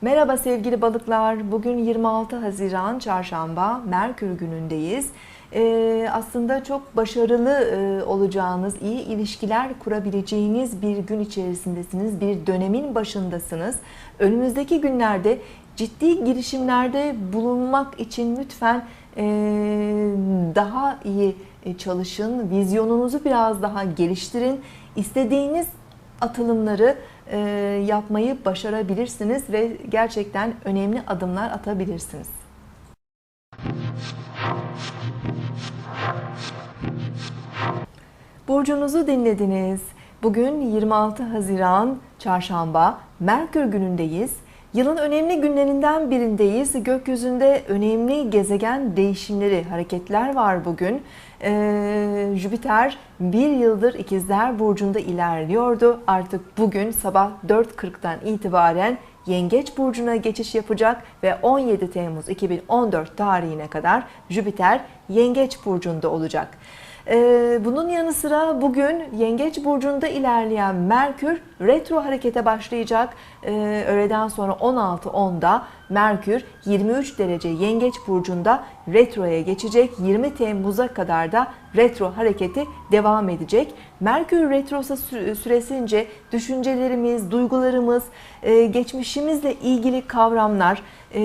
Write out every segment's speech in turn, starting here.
Merhaba sevgili balıklar. Bugün 26 Haziran Çarşamba Merkür günündeyiz. Ee, aslında çok başarılı e, olacağınız, iyi ilişkiler kurabileceğiniz bir gün içerisindesiniz. Bir dönemin başındasınız. Önümüzdeki günlerde ciddi girişimlerde bulunmak için lütfen e, daha iyi e, çalışın. Vizyonunuzu biraz daha geliştirin. İstediğiniz atılımları e, yapmayı başarabilirsiniz ve gerçekten önemli adımlar atabilirsiniz. Burcunuzu dinlediniz. Bugün 26 Haziran Çarşamba Merkür günündeyiz. Yılın önemli günlerinden birindeyiz. Gökyüzünde önemli gezegen değişimleri, hareketler var bugün. Ee, Jüpiter bir yıldır İkizler Burcu'nda ilerliyordu. Artık bugün sabah 4.40'dan itibaren Yengeç Burcu'na geçiş yapacak ve 17 Temmuz 2014 tarihine kadar Jüpiter Yengeç Burcu'nda olacak. Ee, bunun yanı sıra bugün Yengeç Burcu'nda ilerleyen Merkür retro harekete başlayacak. Ee, öğleden sonra 16.10'da Merkür 23 derece Yengeç Burcu'nda retroya geçecek. 20 Temmuz'a kadar da retro hareketi devam edecek. Merkür retrosu süresince düşüncelerimiz, duygularımız, e, geçmişimizle ilgili kavramlar e,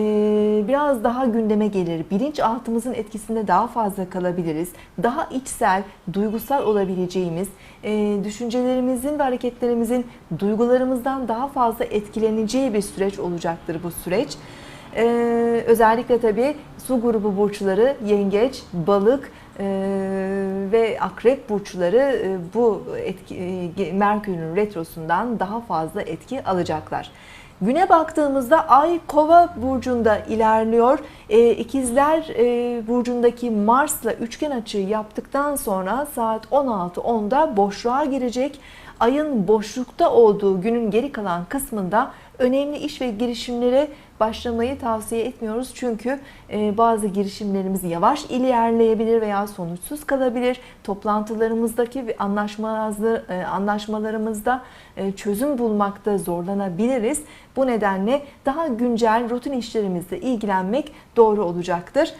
biraz daha gündeme gelir. Bilinçaltımızın etkisinde daha fazla kalabiliriz. Daha içsel, duygusal olabileceğimiz, e, düşüncelerimizin ve hareketlerimizin duygularımızdan daha fazla etkileneceği bir süreç olacaktır bu süreç. Ee, özellikle tabii su grubu burçları yengeç, balık e, ve akrep burçları e, bu etki, e, Merkür'ün retrosundan daha fazla etki alacaklar. Güne baktığımızda Ay Kova burcunda ilerliyor. E, İkizler e, burcundaki Mars'la üçgen açı yaptıktan sonra saat 16.10'da boşluğa girecek. Ayın boşlukta olduğu günün geri kalan kısmında önemli iş ve girişimlere başlamayı tavsiye etmiyoruz. Çünkü e, bazı girişimlerimiz yavaş ilerleyebilir veya sonuçsuz kalabilir. Toplantılarımızdaki ve e, anlaşmalarımızda e, çözüm bulmakta zorlanabiliriz. Bu nedenle daha güncel rutin işlerimizle ilgilenmek doğru olacaktır.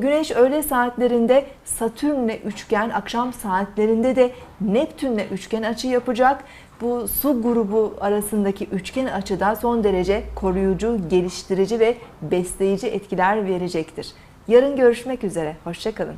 Güneş öğle saatlerinde Satürn'le üçgen, akşam saatlerinde de Neptün'le üçgen açı yapacak bu su grubu arasındaki üçgen açıda son derece koruyucu, geliştirici ve besleyici etkiler verecektir. Yarın görüşmek üzere. Hoşçakalın.